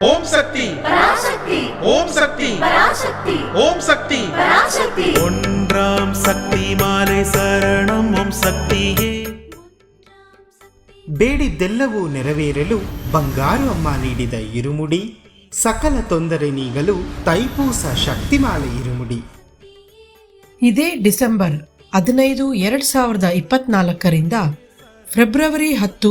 ஓம் சக்தி பராசக்தி ஓம் சக்தி பராசக்தி ஓம் சக்தி பராசக்தி ஒன்றாம் சக்தி மாலை சரணம் ஓம் சக்தியே ಬೇಡಿದ್ದೆಲ್ಲವೂ ನೆರವೇರಲು ಬಂಗಾರು ಅಮ್ಮ ನೀಡಿದ ಇರುಮುಡಿ ಸಕಲ ತೊಂದರೆ ನೀಗಲು ತೈಪೂಸ ಶಕ್ತಿಮಾಲೆ ಇರುಮುಡಿ ಇದೇ ಡಿಸೆಂಬರ್ ಹದಿನೈದು ಎರಡು ಸಾವಿರದ ಇಪ್ಪತ್ನಾಲ್ಕರಿಂದ ಫೆಬ್ರವರಿ ಹತ್ತು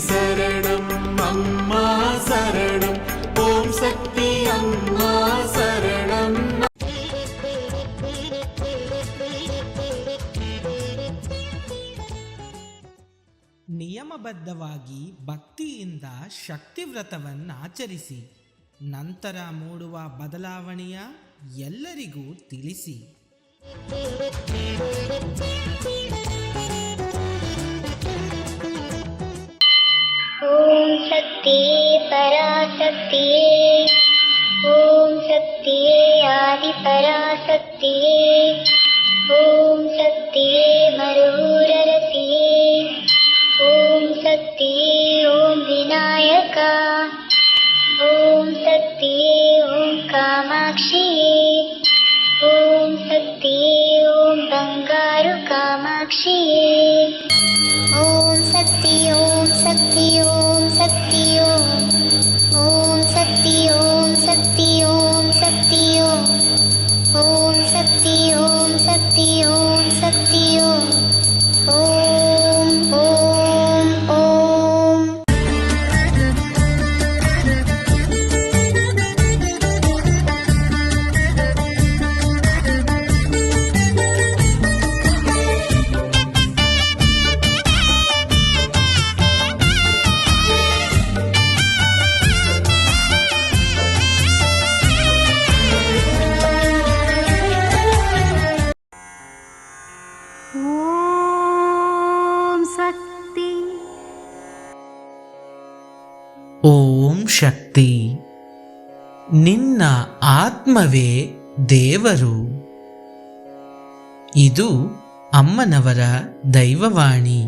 சரணம் அம்மா சரணம் ஓம் சக்தி அம்மா சரணம் ನಿಯಮಬದ್ಧವಾಗಿ ಭಕ್ತಿಯಿಂದ ಶಕ್ತಿವ್ರತವನ್ನು ಆಚರಿಸಿ ನಂತರ ಮೂಡುವ ಬದಲಾವಣೆಯ ಎಲ್ಲರಿಗೂ ತಿಳಿಸಿ ॐ शक्तिये पराशक्तिये ॐ शक्तिये आदिपराशक्तिये। ॐ शक्तिये मरुररसिये ॐ शक्तिये ॐ विनायका। ॐ शक्तिये ॐ कामाक्षिये। ॐ शक्तिये ॐ बङ्गारु कामाक्षिये। ॐ शक्ति ॐ शक्ति ಓಂ ಶಕ್ತಿ. ಓಂ ಶಕ್ತಿ. ನಿನ್ನ ಆತ್ಮವೇ ದೇವರು. ಇದು ಅಮ್ಮನವರ ದೈವವಾಣಿ.